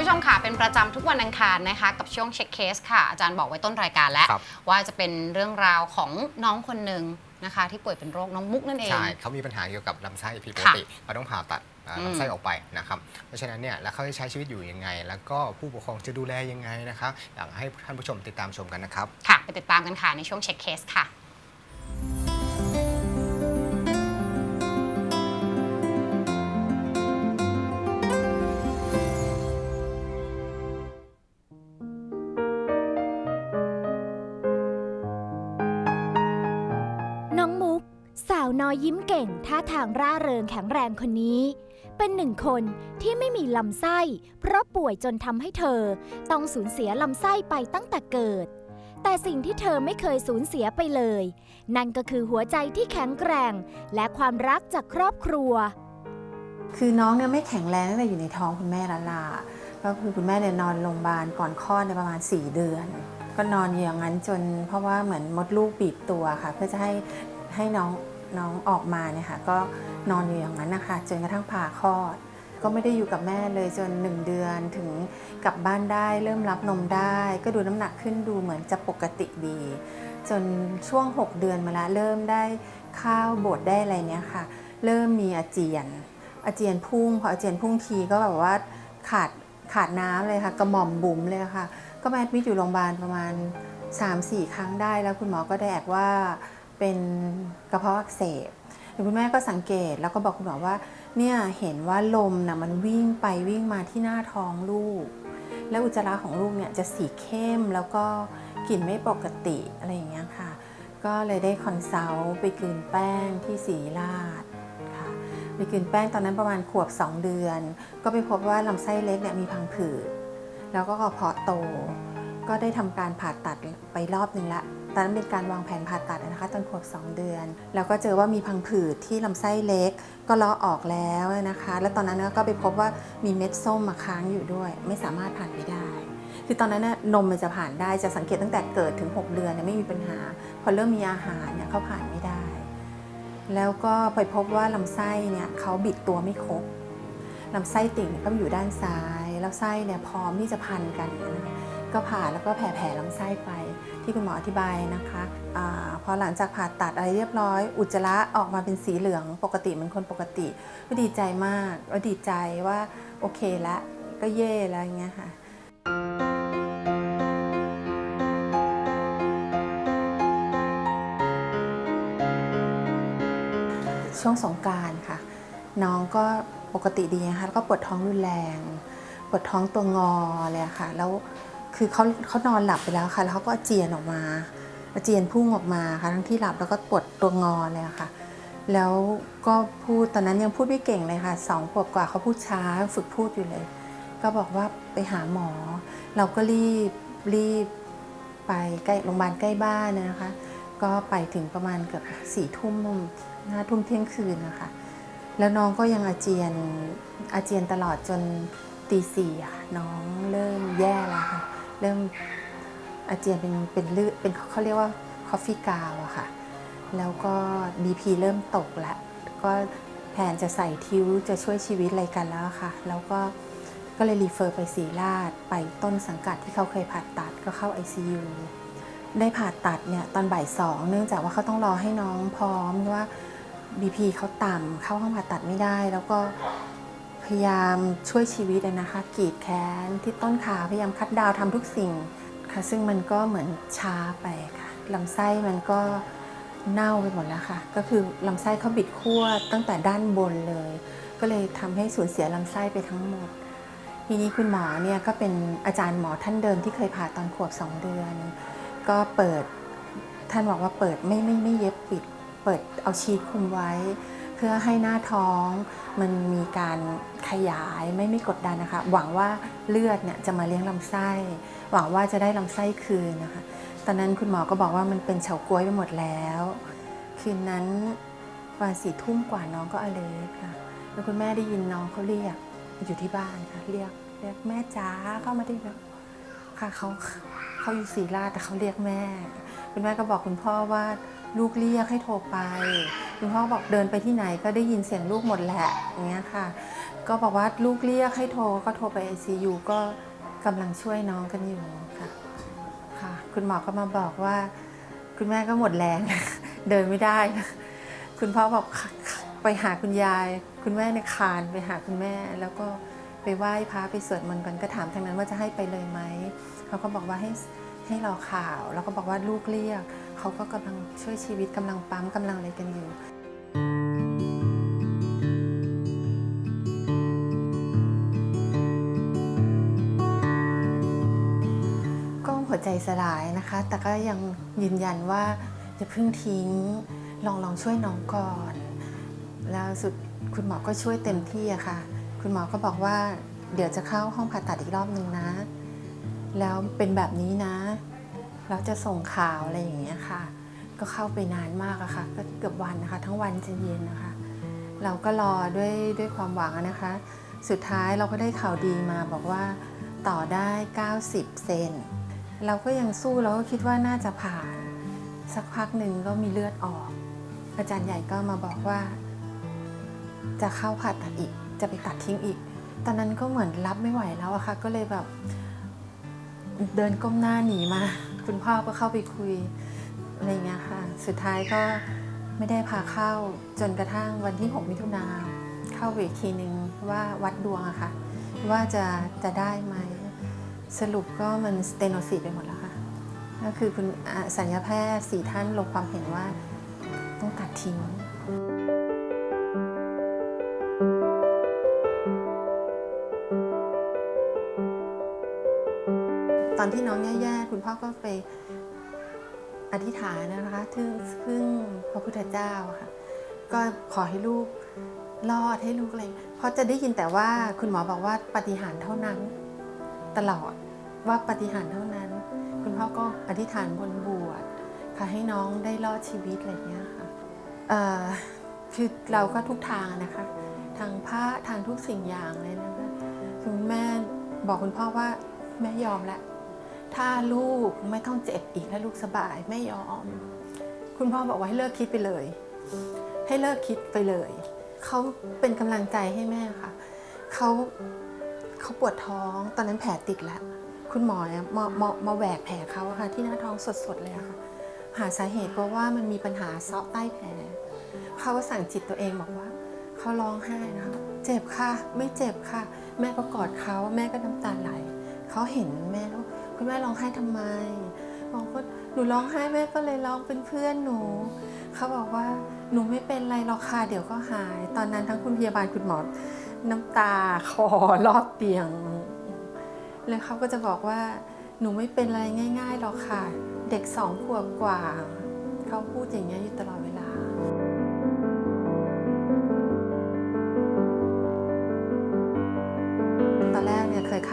ผู้ชมค่ะเป็นประจำทุกวันอังคารนะคะ กับช่วงเช็คเคสค่ะ อาจารย์บอกไว้ต้นรายการแล้วครับว่าจะเป็นเรื่องราวของน้องคนหนึ่งนะคะ ที่ป่วยเป็นโรคน้องมุกนั่นเอง ใช่เขามีปัญหาเกี่ยวกับลำไส้ผิดปกติเขาต้องผ่าตัดอ่าอืมลำไส้ออกไปนะครับ เพราะฉะนั้นเนี่ยแล้วเขาจะใช้ชีวิตอยู่ยังไง แล้วก็ผู้ปกครองจะดูแลยังไงนะครับอยากให้ท่านผู้ชมติดตามชมกันนะครับ ค่ะ ไปติดตามกันค่ะในช่วงเช็คเคสค่ะ น้อยยิ้มเก่งท่าทางร่าเริงแข็งแรงคนนี้ เป็นหนึ่งคนที่ไม่มีลำไส้ เพราะป่วยจนทำให้เธอ ต้องสูญเสียลำไส้ไปตั้งแต่เกิด แต่สิ่งที่เธอไม่เคยสูญเสียไปเลย นั่นก็คือหัวใจที่แข็งแกร่ง และความรักจากครอบครัว คือน้องเนี่ยไม่แข็งแรงตั้งแต่อยู่ในท้องคุณแม่ละลาก็คือคุณแม่เนี่ยนอนโรงพยาบาลก่อนคลอดในประมาณ 4 เดือน ก็นอนอยู่อย่างนั้นจนเพราะว่าเหมือนมดลูกบีบตัวค่ะ เพื่อจะให้ให้น้อง น้องออกมาเนี่ยค่ะก็นอนอยู่อย่างนั้นนะคะจนกระทั่งผ่าคลอด ก็ไม่ได้อยู่กับแม่เลยจน 1 เดือนถึงกลับบ้านได้ เริ่มรับนมได้ ก็ดูน้ำหนักขึ้นดูเหมือนจะปกติดี จนช่วง 6 เดือนมาแล้วเริ่มได้ข้าวบดได้อะไรเนี่ยค่ะ เริ่มมีอาเจียน อาเจียนพุ่งพออาเจียนพุ่งทีก็แบบว่าขาดขาดน้ำเลยค่ะกระหม่อมบุ๋มเลยค่ะ ก็แอดมิดอยู่โรงพยาบาลประมาณ 3-4 ครั้งได้แล้วคุณหมอก็ได้แอกว่า เป็นกระเพาะอักเสบคุณแม่ก็สังเกตแล้วก็บอกคุณหมอว่าเนี่ยเห็นว่าลมนะมันวิ่งไปวิ่งมาที่หน้าท้องลูก แล้วอุจจาระของลูกเนี่ยจะสีเข้มแล้วก็กลิ่นไม่ปกติอะไรอย่างเงี้ยค่ะ ก็เลยได้คอนซัลท์ไปกลืนแป้งที่ศรีราชค่ะไปกินแป้งตอนนั้นประมาณขวบ 2 เดือน ก็ไปพบว่าลำไส้เล็กเนี่ยมีพังผืดแล้วก็กระเพาะโต ก็ได้ทำการผ่าตัดไปรอบหนึ่งละตอนนั้นเป็นการวางแผนผ่าตัดนะคะตอนขวบ2 เดือน แล้วก็เจอว่ามีพังผืดที่ลำไส้เล็ก ก็เลาะออกแล้วนะคะ แล้วตอนนั้นก็ไปพบว่ามีเม็ดส้มมาค้างอยู่ด้วย ไม่สามารถผ่านไปได้ คือตอนนั้นน่ะนมมันจะผ่านได้จะสังเกตตั้งแต่เกิดถึง 6 เดือนไม่มีปัญหา พอเริ่มมีอาหารเนี่ยเขาผ่านไม่ได้ แล้วก็ไปพบว่าลำไส้เนี่ยเขาบิดตัวไม่ครบลำไส้ติ่งก็อยู่ด้านซ้ายแล้วไส้เนี่ยพร้อมที่จะพันกันนะ ก็ผ่าแล้วก็แผ่แผ่ลำไส้ไป ที่คุณหมออธิบายนะคะอพอหลังจากผ่าตัดอะไรเรียบร้อย อุจจาระออกมาเป็นสีเหลืองปกติเหมือนคนปกติ ก็ดีใจมากก็ดีใจว่าโอเคละก็เย่แล้วอย่างเงี้ยค่ะช่วงสงการค่ะ น้องก็ปกติดีนะคะแล้วก็ปวดท้องรุนแรง ปวดท้องตัวงอเลยค่ะ แล้ว คือเขาเขานอนหลับไปแล้วค่ะ แล้วเขาก็อาเจียนออกมาอาเจียนพุ่งออกมาค่ะทั้งที่หลับแล้วก็ปวดตัวงอเลยค่ะ แล้วก็พูดตอนนั้นยังพูดไม่เก่งเลยค่ะสองขวบกว่าเขาพูดช้าฝึกพูดอยู่เลย ก็บอกว่าไปหาหมอ เราก็รีบรีบไปใกล้โรงพยาบาลใกล้บ้านนะคะ ก็ไปถึงประมาณเกือบสี่ทุ่มห้าทุ่มเที่ยงคืนนะคะแล้วน้องก็ยังอาเจียนอาเจียนตลอดจนตีสี่น้องเริ่มแย่แล้วค่ะ เริ่มอาเจียนเป็นเป็นเลือดเป็นเขาเรียกว่าคอฟฟี่กาวอะค่ะ แล้วก็ BP เริ่มตกแล้วก็แผนจะใส่ทิวจะช่วยชีวิตอะไรกันแล้วค่ะ แล้วก็ก็เลยรีเฟอร์ไปศรีราชไปต้นสังกัดที่เขาเคยผ่าตัดก็เข้า ICU ได้ผ่าตัดเนี่ยตอนบ่ายสองเนื่องจากว่าเขาต้องรอให้น้องพร้อมเพราะว่า BP เขาต่ำเข้าห้องผ่าตัดไม่ได้ แล้วก็ ยายามช่วยชีวิตนะคะกีดแขนที่ต้นขาพยายามคัดดาวทำทุกสิ่งค่ะซึ่งมันก็เหมือนช้าไปค่ะลำไส้มันก็เน่าไปหมดแล้วค่ะ ก็คือลำไส้เขาบิดขั้วตั้งแต่ด้านบนเลย ก็เลยทำให้สูญเสียลำไส้ไปทั้งหมด ทีนี้คุณหมอเนี่ยก็เป็นอาจารย์หมอท่านเดิมที่เคยผ่าตอนขวบสองเดือน ก็เปิดท่านบอกว่าเปิดไม่ไม่ไม่เย็บปิด เปิดเอาชีทคุมไว้ พื่อให้หน้าท้องมันมีการขยายไม่ไม่กดดันนะคะ หวังว่าเลือดเนี่ยจะมาเลี้ยงลำไส้ หวังว่าจะได้ลำไส้คืนนะคะ ตอนนั้นคุณหมอก็บอกว่ามันเป็นเฉาก๊วยไปหมดแล้ว คืนนั้นประมาณสี่ทุ่มกว่าน้องก็อเลกค่ะ แล้วคุณแม่ได้ยินน้องเขาเรียกอยู่ที่บ้านค่ะ เรียกเรียกแม่จ๋าเข้ามาได้แล้วค่ะเขาเขาอยู่ศรีราชแต่เขาเรียกแม่ คุณแม่ก็บอกคุณพ่อว่า ลูกเรียกให้โทรไปคุณพ่อบอกเดินไปที่ไหนก็ได้ยินเสียงลูกหมดแหละอย่างเงี้ยค่ะ ก็บอกว่าลูกเรียกให้โทรก็โทรไป ICU ก็กำลังช่วยน้องกันอยู่ค่ะค่ะ คุณหมอก็มาบอกว่า คุณแม่ก็หมดแรง เดินไม่ได้ คุณพ่อบอกไปหาคุณยาย คุณแม่เนี่ยคานไปหาคุณแม่ แล้วก็ไปไหว้พระไปสวดมนต์กันก็ถามทางนั้นว่าจะให้ไปเลยไหมเขาก็บอกว่าให้ให้รอข่าว แล้วก็บอกว่าลูกเรียก เขาก็กำลังช่วยชีวิตกำลังปั๊มกำลังอะไรกันอยู่ ก็หัวใจสลายนะคะ แต่ก็ยังยืนยันว่าจะเพิ่งทิ้ง ลองลองช่วยน้องก่อน แล้วสุดคุณหมอก็ช่วยเต็มที่อะค่ะ คุณหมอก็บอกว่าเดี๋ยวจะเข้าห้องผ่าตัดอีกรอบหนึ่งนะ แล้วเป็นแบบนี้นะ เราจะส่งข่าวอะไรอย่างเงี้ยค่ะ ก็เข้าไปนานมากอะค่ะ ก็เกือบวันนะคะ ทั้งวันจนเย็นนะคะ เราก็รอด้วยด้วยความหวังนะคะ สุดท้ายเราก็ได้ข่าวดีมาบอกว่าต่อได้ 90 เซน เราก็ยังสู้เราก็คิดว่าน่าจะผ่าน สักพักหนึ่งก็มีเลือดออก อาจารย์ใหญ่ก็มาบอกว่า จะเข้าผ่าตัดอีก จะไปตัดทิ้งอีก ตอนนั้นก็เหมือนรับไม่ไหวแล้วอะค่ะ ก็เลยแบบเดินก้มหน้าหนีมา คุณพ่อก็เข้าไปคุยอะไรเงี้ยค่ะ สุดท้ายก็ไม่ได้พาเข้าจนกระทั่งวันที่ 6 มิถุนาเข้าเวทีหนึ่งว่าวัดดวงอะค่ะ ว่าจะจะได้ไหมสรุปก็มันสเตโนซิสไปหมดแล้วค่ะ ก็คือคุณสัญญาแพทย์สี่ท่านลงความเห็นว่าต้องตัดทิ้ง ที่น้องแย่ๆคุณพ่อก็ไปอธิษฐานนะคะถึงพึ่งพระพุทธเจ้าค่ะ ก็ขอให้ลูกรอดให้ลูกอะไรเพราะจะได้ยินแต่ว่าคุณหมอบอกว่าปฏิหารเท่านั้น ตลอดว่าปฏิหารเท่านั้น คุณพ่อก็อธิษฐานบนบวชค่ะให้น้องได้รอดชีวิตอะไรอย่างเงี้ยค่ะเอ่อคือเราก็ทุกทางนะคะ ทางพระทางทุกสิ่งอย่างเลยนะคะคุณแม่บอกคุณพ่อว่าแม่ยอมแล้ว ถ้าลูกไม่ต้องเจ็บอีกถ้าลูกสบายไม่ยอม คุณพ่อบอกว่าให้เลิกคิดไปเลย ให้เลิกคิดไปเลย เขาเป็นกำลังใจให้แม่ค่ะเขาเขาปวดท้องตอนนั้นแผลติดแล้ว คุณหมอเนี่ยมามามาแหวกแผลเขาอะค่ะ ที่หน้าท้องสดๆเลยอะค่ะ หาสาเหตุเพราะว่ามันมีปัญหาเซาะใต้แผลเขาก็สั่งจิตตัวเองบอกว่าเขาร้องไห้นะคะเจ็บค่ะ ไม่เจ็บค่ะ แม่ก็กอดเขาแม่ก็น้ำตาไหลเขาเห็นแม่แล้ว คุณแม่ร้องไห้ทำไมบอกว่าหนูร้องไห้แม่ก็เลยร้องเป็นเพื่อนหนู เขาบอกว่าหนูไม่เป็นไรหรอกค่ะเดี๋ยวก็หาย ตอนนั้นทั้งคุณพยาบาลคุณหมอน้ำตาคอรอบเตียง แล้วเขาก็จะบอกว่าหนูไม่เป็นอะไรง่ายๆหรอกค่ะ เด็กสองขวบกว่า เขาพูดอย่างนี้อยู่ตลอดเวลา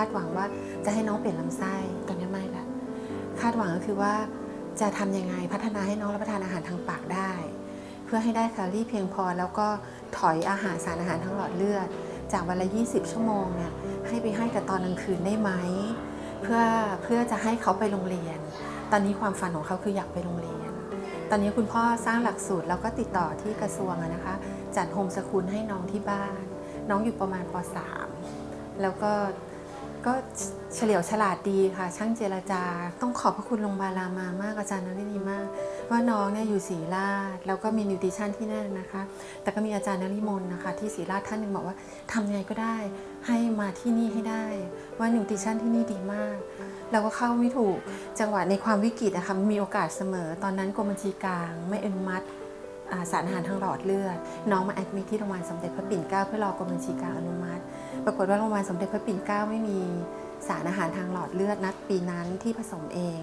าดหวังว่าจะให้น้องเปลี่ยนลำไส้ตอนนี้ไม่ละคาดหวังก็คือว่าจะทำยังไงพัฒนาให้น้องรับประทานอาหารทางปากได้ เพื่อให้ได้แคลอรี่เพียงพอแล้วก็ถอยอาหารสารอาหารทั้งหลอดเลือด จากวันละ 20 ชั่วโมงเนี่ยให้ไปให้กับตอนกลางคืนได้ไหมเพื่อเพื่อจะให้เขาไปโรงเรียน ตอนนี้ความฝันของเขาคืออยากไปโรงเรียน ตอนนี้คุณพ่อสร้างหลักสูตรแล้วก็ติดต่อที่กระทรวงนะคะ จัดโฮมสคูลให้น้องที่บ้าน น้องอยู่ประมาณป .3 แล้วก็ ก็เฉลียวฉลาดดีค่ะ ช่างเจรจา ต้องขอบพระคุณโรงพยาบาลรามามากอาจารย์นรินีมาก ว่าน้องเนี่ยอยู่ศรีราชแล้วก็มีนิวทริชั่นที่นั่นนะคะ แต่ก็มีอาจารย์นริมนนะคะ ที่ศรีราชท่านหนึ่งบอกว่าทำยังไงก็ได้ ให้มาที่นี่ให้ได้ ว่านิวทริชั่นที่นี่ดีมาก เราก็เข้าไม่ถูกจังหวะในความวิกฤตนะคะมีโอกาสเสมอ ตอนนั้นกรมบัญชีกลางไม่อนุมัติ สารอาหารทางหลอดเลือด น้องมาแอดมิทที่โรงพยาบาลสมเด็จพระปิ่นเกล้าเพื่อรอกรมบัญชีกลางอนุมัติ ปรากฏว่าโรงพยาบาลสมเด็จพระปิ่นเกล้าไม่มีสารอาหารทางหลอดเลือดนัดปีนั้นที่ผสมเอง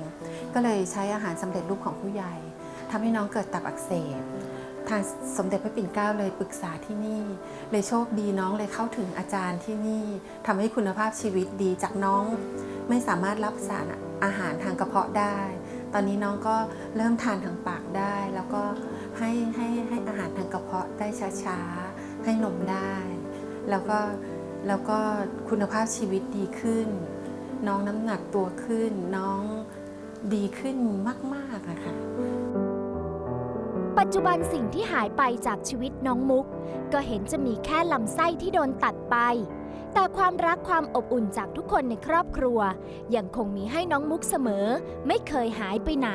ก็เลยใช้อาหารสำเร็จรูปของผู้ใหญ่ทำให้น้องเกิดตับอักเสบทางสมเด็จพระปิ่นเกล้าเลยปรึกษาที่นี่ เลยโชคดีน้องเลยเข้าถึงอาจารย์ที่นี่ทำให้คุณภาพชีวิตดีจากน้องไม่สามารถรับสารอาหารทางกระเพาะได้ ตอนนี้น้องก็เริ่มทานทางปากได้แล้วก็ ให้ให้ให้อาหารทางกระเพาะได้ช้าๆ ให้นมได้ แล้วก็แล้วก็คุณภาพชีวิตดีขึ้น น้องน้ำหนักตัวขึ้น น้องดีขึ้นมากๆอะค่ะปัจจุบันสิ่งที่หายไปจากชีวิตน้องมุก ก็เห็นจะมีแค่ลำไส้ที่โดนตัดไป แต่ความรักความอบอุ่นจากทุกคนในครอบครัว ยังคงมีให้น้องมุกเสมอ ไม่เคยหายไปไหน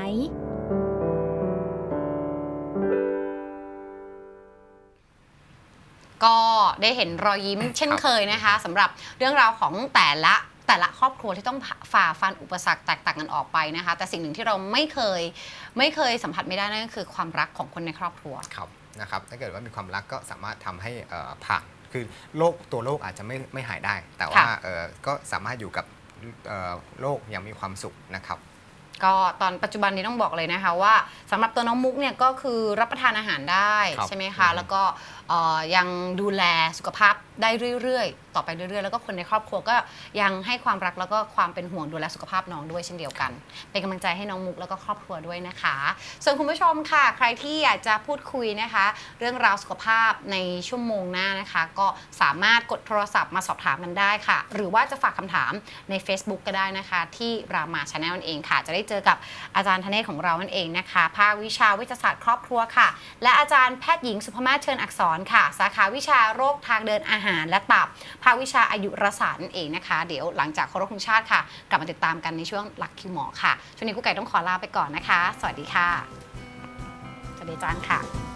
ได้เห็นรอยยิ้มเช่นเคยนะคะสำหรับเรื่องราวของแต่ละแต่ละครอบครัวที่ต้องฝ่าฟันอุปสรรคแตกต่างกันออกไปนะคะ แต่สิ่งหนึ่งที่เราไม่เคย ไม่เคยสัมผัสไม่ได้นั่นก็คือความรักของคนในครอบครัวครับนะครับถ้าเกิดว่ามีความรักก็สามารถทำให้เอ่อผ่านคือโรคตัวโรคอาจจะไม่ไม่หายได้ แต่ว่าค่ะเอ่อก็สามารถอยู่กับเอ่อโรคอย่างมีความสุขนะครับก็ตอนปัจจุบันนี้ต้องบอกเลยนะคะว่าสำหรับตัวน้องมุกเนี่ยก็คือรับประทานอาหารได้ครับใช่ไหมอืคะมแล้วก็ เอ่อยังดูแลสุขภาพได้เรื่อยๆ ต่อไปเรื่อยๆ แล้วก็คนในครอบครัวก็ยังให้ความรักแล้วก็ความเป็นห่วงดูแลสุขภาพน้องด้วยเช่นเดียวกัน เป็นกำลังใจให้น้องมุกแล้วก็ครอบครัวด้วยนะคะ ส่วนคุณผู้ชมค่ะ ใครที่อยากจะพูดคุยนะคะ เรื่องราวสุขภาพในชั่วโมงหน้านะคะ ก็สามารถกดโทรศัพท์มาสอบถามกันได้ค่ะ หรือว่าจะฝากคำถามใน Facebook ก็ได้นะคะ ที่รามาชาแนลนั่นเองค่ะ จะได้เจอกับอาจารย์ธเนศของเรานั่นเองนะคะภาควิชาวิทยาศาสตร์ครอบครัวค่ะ และอาจารย์แพทย์หญิงสุภมาศเชิญอักษรค่ะ สาขาวิชาโรคทางเดินอาหารและตับ ภาควิชาอายุรศาสตร์นั่นเองนะคะ เดี๋ยวหลังจากเคารพธงชาติค่ะ กลับมาติดตามกันในช่วงหลักคิวหมอค่ะ ช่วงนี้กุ๊กไก่ต้องขอลาไปก่อนนะคะ สวัสดีค่ะสวัสดีจ้ารย์ค่ะ